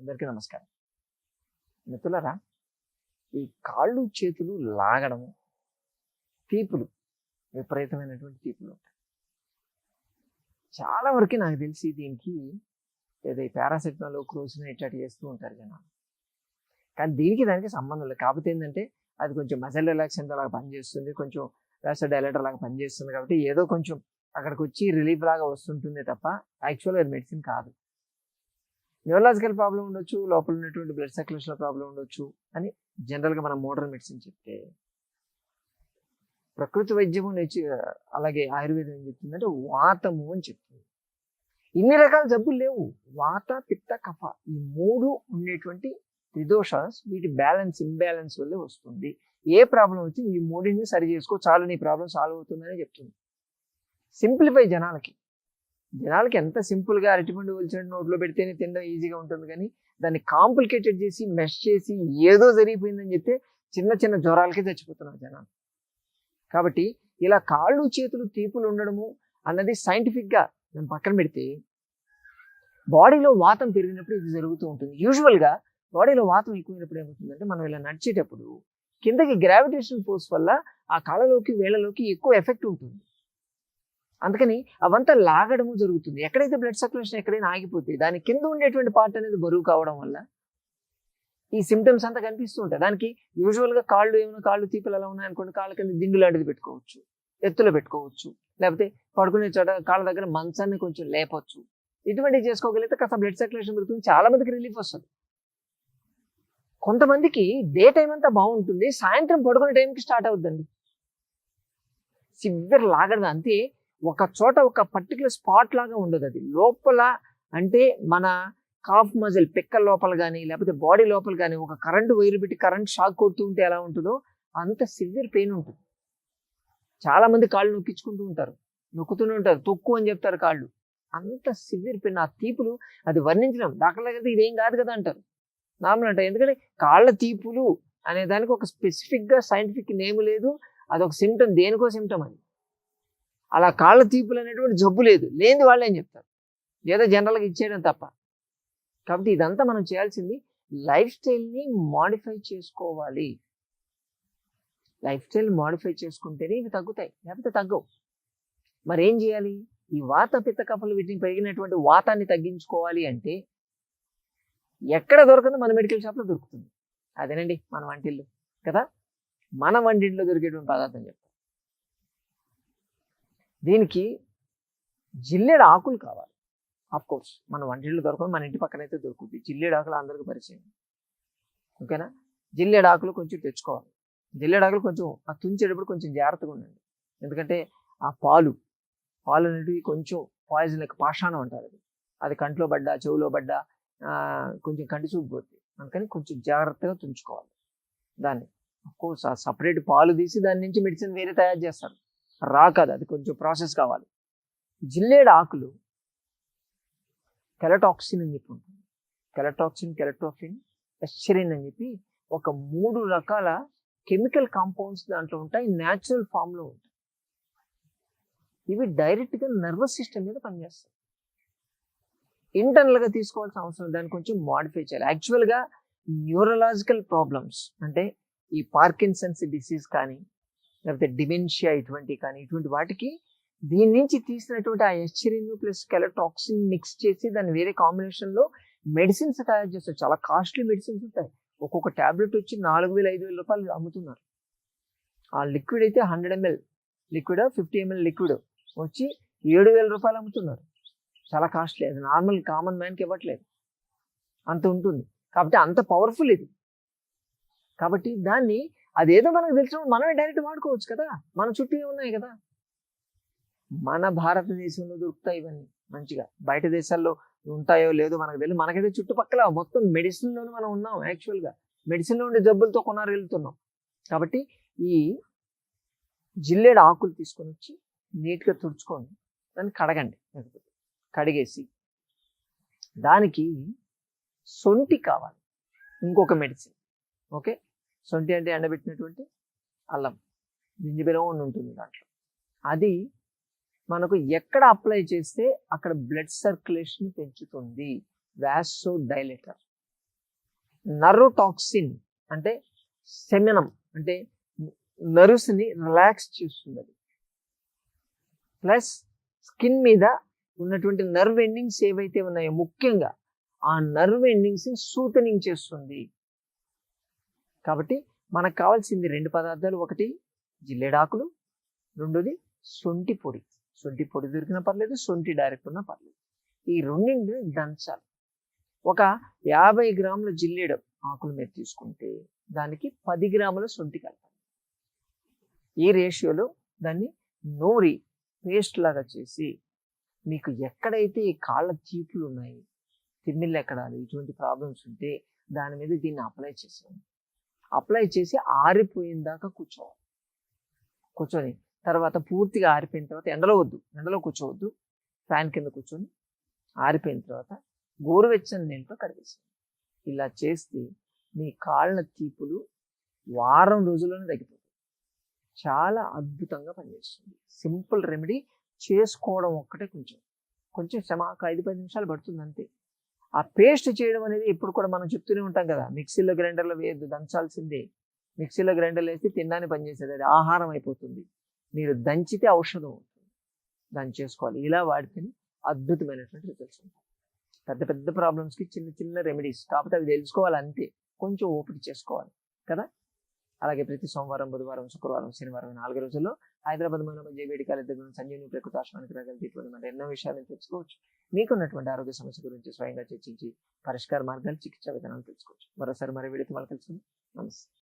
అందరికీ నమస్కారం. మిత్రులరా ఈ కాళ్ళు చేతులు లాగడము తీపులు విపరీతమైనటువంటి తీపులు ఉంటాయి. చాలా వరకు నాకు తెలిసి దీనికి ఏదో పారాసెటమాల్ క్రోసిన్ ఇట్లాంటి చేస్తూ ఉంటారు జనాలు. కానీ దీనికి దానికి సంబంధం లేదు. కాకపోతే ఏంటంటే అది కొంచెం మజల్ రిలాక్సెంట్ లాగా పనిచేస్తుంది కొంచెం రాస డైలెటర్ లాగా పనిచేస్తుంది కాబట్టి ఏదో కొంచెం అక్కడికి వచ్చి రిలీఫ్ లాగా వస్తుంటుంది తప్ప యాక్చువల్గా అది మెడిసిన్ కాదు. న్యూరలాజికల్ ప్రాబ్లం ఉండొచ్చు లోపల ఉన్నటువంటి బ్లడ్ సర్క్యులేషన్ ప్రాబ్లం ఉండొచ్చు అని జనరల్గా మనం మోడర్న్ మెడిసిన్ చెప్తే ప్రకృతి వైద్యము నేర్చి అలాగే ఆయుర్వేదం ఏం చెప్తుందంటే వాతము అని చెప్తుంది. ఇన్ని రకాల జబ్బులు లేవు. వాత పిత్త కఫ ఈ మూడు ఉండేటువంటి త్రిదోషాస్ వీటి బ్యాలెన్స్ ఇంబ్యాలెన్స్ వల్లే వస్తుంది. ఏ ప్రాబ్లం వచ్చి ఈ మూడింటిని సరి చేసుకో చాలు నీ ప్రాబ్లం సాల్వ్ అవుతుందని చెప్తుంది. సింప్లిఫై జనాలకి. జనాలకి ఎంత సింపుల్గా అరటిపండు ఒలిచినట్టు నోట్లో పెడితేనే తినడం ఈజీగా ఉంటుంది. కానీ దాన్ని కాంప్లికేటెడ్ చేసి మెష్ చేసి ఏదో జరిగిపోయిందని చెప్తే చిన్న చిన్న జ్వరాలకే చచ్చిపోతున్నారు జనాలు. కాబట్టి ఇలా కాళ్ళు చేతులు తీపులు ఉండడము అన్నది సైంటిఫిక్గా నేను పక్కన పెడితే బాడీలో వాతం పెరిగినప్పుడు ఇది జరుగుతూ ఉంటుంది. యూజువల్గా బాడీలో వాతం ఎక్కువైనప్పుడు ఏమవుతుందంటే మనం ఇలా నడిచేటప్పుడు కిందకి గ్రావిటేషన్ ఫోర్స్ వల్ల ఆ కాళ్ళలోకి వేళ్ళలోకి ఎక్కువ ఎఫెక్ట్ ఉంటుంది. అందుకని అవంతా లాగడము జరుగుతుంది. ఎక్కడైతే బ్లడ్ సర్క్యులేషన్ ఎక్కడైనా ఆగిపోతే దాని కింద ఉండేటువంటి పార్ట్ అనేది బరువు కావడం వల్ల ఈ సిమ్టమ్స్ అంతా కనిపిస్తూ ఉంటాయి. దానికి యూజువల్గా కాళ్ళు ఏమైనా కాళ్ళు తీపలు ఎలా ఉన్నాయనుకోండి కాళ్ళ కింద దిండు లాంటిది పెట్టుకోవచ్చు ఎత్తులో పెట్టుకోవచ్చు లేకపోతే పడుకునే చోట కాళ్ళ దగ్గర మంచాన్ని కొంచెం లేపొచ్చు. ఇటువంటివి చేసుకోగలిగితే కాస్త బ్లడ్ సర్క్యులేషన్ పెరుగుతుంది చాలా మందికి రిలీఫ్ వస్తుంది. కొంతమందికి డే టైం అంతా బాగుంటుంది సాయంత్రం పడుకునే టైంకి స్టార్ట్ అవుద్దండి. సివ్వర్ లాగడదు అంతే ఒక చోట ఒక పర్టికులర్ స్పాట్ లాగా ఉండదు అది. లోపల అంటే మన కాఫ్ మజిల్ పిక్కల లోపల కానీ లేకపోతే బాడీ లోపల కానీ ఒక కరెంటు వైర్ పెట్టి కరెంట్ షాక్ కొడుతూ ఉంటే ఎలా ఉంటుందో అంత సివియర్ పెయిన్ ఉంటుంది. చాలామంది కాళ్ళు నొక్కించుకుంటూ ఉంటారు. నొక్కుతూనే ఉంటారు. తొక్కు అని చెప్తారు కాళ్ళు. అంత సివియర్ పెయిన్ ఆ తీపులు అది వర్ణించడం డాక్టర్ దగ్గర ఇదేం కాదు కదా అంటారు. నార్మల్ అంటారు. ఎందుకంటే కాళ్ళ తీపులు అనే దానికి ఒక స్పెసిఫిక్గా సైంటిఫిక్ నేమ్ లేదు. అదొక సిమ్టమ్ దేనికో సిమ్టమ్ అది. అలా కాళ్ళ తీపులు అనేటువంటి జబ్బు లేదు. లేని వాళ్ళు ఏం చెప్తారు? లేదా జనరల్గా ఇచ్చేయడం తప్ప. కాబట్టి ఇదంతా మనం చేయాల్సింది లైఫ్ స్టైల్ని మాడిఫై చేసుకోవాలి. లైఫ్ స్టైల్ మాడిఫై చేసుకుంటేనే ఇవి తగ్గుతాయి. లేకపోతే తగ్గవు. మరి ఏం చేయాలి? ఈ వాత పిత్త కఫలు వీటిని పెరిగినటువంటి వాతాన్ని తగ్గించుకోవాలి అంటే ఎక్కడ దొరకదో మన మెడికల్ షాప్లో దొరుకుతుంది. అదేనండి మన వంటిల్లు. కదా? మన వంటింట్లో దొరికేటువంటి పదార్థం చెప్తాం దీనికి జిల్లేడు ఆకులు కావాలి. ఆఫ్ కోర్స్ మన వంటిళ్ళు దొరకదు మన ఇంటి పక్కన అయితే దొరుకుతుంది. జిల్లేడు ఆకులు అందరికీ పరిచయం. ఓకేనా జిల్లేడు ఆకులు కొంచెం తెచ్చుకోవాలి. జిల్లేడు ఆకులు కొంచెం ఆ తుంచేటప్పుడు కొంచెం జాగ్రత్తగా ఉండండి. ఎందుకంటే ఆ పాలు పాలు అనేటివి కొంచెం పాయిజన్ లెక్క పాషాణం అంటారు అది. అది కంట్లో పడ్డా చెవులో పడ్డా కొంచెం కంటి చూపుతుంది అందుకని కొంచెం జాగ్రత్తగా తుంచుకోవాలి. దాన్ని. కోర్స్ ఆ సపరేట్ పాలు తీసి దాని నుంచి మెడిసిన్ వేరే తయారు చేస్తారు. రాకదు. అది కొంచెం ప్రాసెస్ కావాలి. జిల్లేడు ఆకులు కెలటాక్సిన్ అని చెప్పి ఉంటుంది. కెలటాక్సిన్ కెలటోఫిన్ ఎస్చరిన్ అని చెప్పి ఒక మూడు రకాల కెమికల్ కాంపౌండ్స్ దాంట్లో ఉంటాయి. న్యాచురల్ ఫామ్లో ఉంటాయి. ఇవి డైరెక్ట్గా నర్వస్ సిస్టమ్ మీద పనిచేస్తాయి. ఇంటర్నల్గా తీసుకోవాల్సిన అవసరం దాన్ని కొంచెం మాడిఫై చేయాలి. యాక్చువల్గా న్యూరలాజికల్ ప్రాబ్లమ్స్ అంటే ఈ పార్కిన్సన్స్ డిసీజ్ కానీ లేకపోతే డిమెన్షియా ఇటువంటి కానీ ఇటువంటి వాటికి దీని నుంచి తీసినటువంటి ఆ ఎస్చిరిన్ ప్లస్ కెలటాక్సిన్ మిక్స్ చేసి దాన్ని వేరే కాంబినేషన్లో మెడిసిన్స్ తయారు చేస్తారు. చాలా కాస్ట్లీ మెడిసిన్స్ ఉంటాయి. ఒక్కొక్క ట్యాబ్లెట్ వచ్చి నాలుగు వేల ఐదు వేల రూపాయలు అమ్ముతున్నారు. ఆ లిక్విడ్ అయితే hundred ML liquid fifty ML liquid వచ్చి ఏడు వేల రూపాయలు అమ్ముతున్నారు. చాలా కాస్ట్లీ అది నార్మల్ కామన్ మ్యాన్కి ఇవ్వట్లేదు. అంత ఉంటుంది. కాబట్టి అంత పవర్ఫుల్ ఇది. కాబట్టి దాన్ని అదేదో మనకు తెలిసినప్పుడు మనమే డైరెక్ట్ వాడుకోవచ్చు కదా. మన చుట్టూ ఉన్నాయి కదా? మన భారతదేశంలో దొరుకుతాయి ఇవన్నీ మంచిగా. బయట దేశాల్లో ఉంటాయో లేదో మనకు తెలియదు. మనకైతే చుట్టుపక్కల మొత్తం మెడిసిన్లోనే మనం ఉన్నాం యాక్చువల్గా మెడిసిన్లో ఉండే జబ్బులతో కొనారు వెళ్తున్నాం. కాబట్టి ఈ జిల్లేడు ఆకులు తీసుకొని వచ్చి నీట్గా తుడుచుకొని దాన్ని కడగండి. కడిగేసి దానికి సొంటి కావాలి. ఇంకొక మెడిసిన్ ఓకే? సొంటి అంటే ఎండబెట్టినటువంటి అల్లం జింజిబిలం అని ఉంటుంది దాంట్లో. అది మనకు ఎక్కడ అప్లై చేస్తే అక్కడ బ్లడ్ సర్క్యులేషన్ పెంచుతుంది. వ్యాసో డైలేటర్ నరోటాక్సిన్ అంటే శమనం అంటే నర్వ్స్ని రిలాక్స్ చేస్తుంది అది ప్లస్ స్కిన్ మీద ఉన్నటువంటి నర్వ్ ఎండింగ్స్ ఏవైతే ఉన్నాయో ముఖ్యంగా ఆ నర్వ్ ఎండింగ్స్ని సూతనింగ్ చేస్తుంది. కాబట్టి మనకు కావాల్సింది రెండు పదార్థాలు ఒకటి జిల్లేడాకులు రెండోది సొంటి పొడి. సొంటి పొడి దొరికినా పర్లేదు సొంటి డైరెక్ట్ ఉన్నా పర్లేదు. ఈ రెండింటిని దంచాలి. ఒక యాభై గ్రాముల జిల్లేడు ఆకులు మీరు తీసుకుంటే దానికి పది గ్రాముల సొంటి కలపాలి. ఈ రేషియోలో దాన్ని నూరి పేస్ట్ లాగా చేసి మీకు ఎక్కడైతే ఈ కాళ్ళ తీపులు ఉన్నాయి తిమ్మిళ్ళు ఎక్కడాలి ఇటువంటి ప్రాబ్లమ్స్ ఉంటే దాని మీద దీన్ని అప్లై చేసేయండి. అప్లై చేసి ఆరిపోయిన దాకా కూర్చోవాలి. కూర్చొని తర్వాత పూర్తిగా ఆరిపోయిన తర్వాత ఎండలో వద్దు. ఎండలో కూర్చోవద్దు. ఫ్యాన్ కింద కూర్చొని ఆరిపోయిన తర్వాత గోరువెచ్చని నీళ్ళతో కడిగేసేయండి ఇలా చేస్తే మీ కాళ్ళ తీపులు వారం రోజుల్లోనే తగ్గిపోతాయి. చాలా అద్భుతంగా పనిచేస్తుంది. సింపుల్ రెమెడీ చేసుకోవడం ఒక్కటే కొంచెం. కొంచెం శ్రమ ఒక ఐదు పది నిమిషాలు పడుతుంది అంతే. ఆ పేస్ట్ చేయడం అనేది ఎప్పుడు కూడా మనం చెప్తూనే ఉంటాం కదా. మిక్సీలో గ్రైండర్లో వేయద్దు దంచాల్సిందే. మిక్సీలో గ్రైండర్లో వేస్తే తినడానికి పనిచేసేది అది. ఆహారం అయిపోతుంది. మీరు దంచితే ఔషధం అవుతుంది. దాన్ని చేసుకోవాలి. ఇలా వాడితేనే అద్భుతమైనటువంటి రిజల్ట్స్ ఉంటాయి. పెద్ద పెద్ద ప్రాబ్లమ్స్కి చిన్న చిన్న రెమెడీస్ కాకపోతే అవి తెలుసుకోవాలి అంతే. కొంచెం ఓపిక చేసుకోవాలి కదా. అలాగే ప్రతి సోమవారం బుధవారం శుక్రవారం శనివారం నాలుగు రోజుల్లో హైదరాబాద్ మన జేబీడి కాలేజ్ దగ్గర ఉన్న సంజీవని ప్రకృతి ఆశ్రమానికి రాగలిగి మరి ఎన్నో విషయాలను తెలుసుకోవచ్చు. మీకున్నటువంటి ఆరోగ్య సమస్య గురించి స్వయంగా చర్చించి పరిష్కార మార్గాలు చికిత్సా విధానాలు తెలుసుకోవచ్చు. మరోసారి మరి వీడితో మళ్ళీ కలుసుకుందాం. నమస్తే.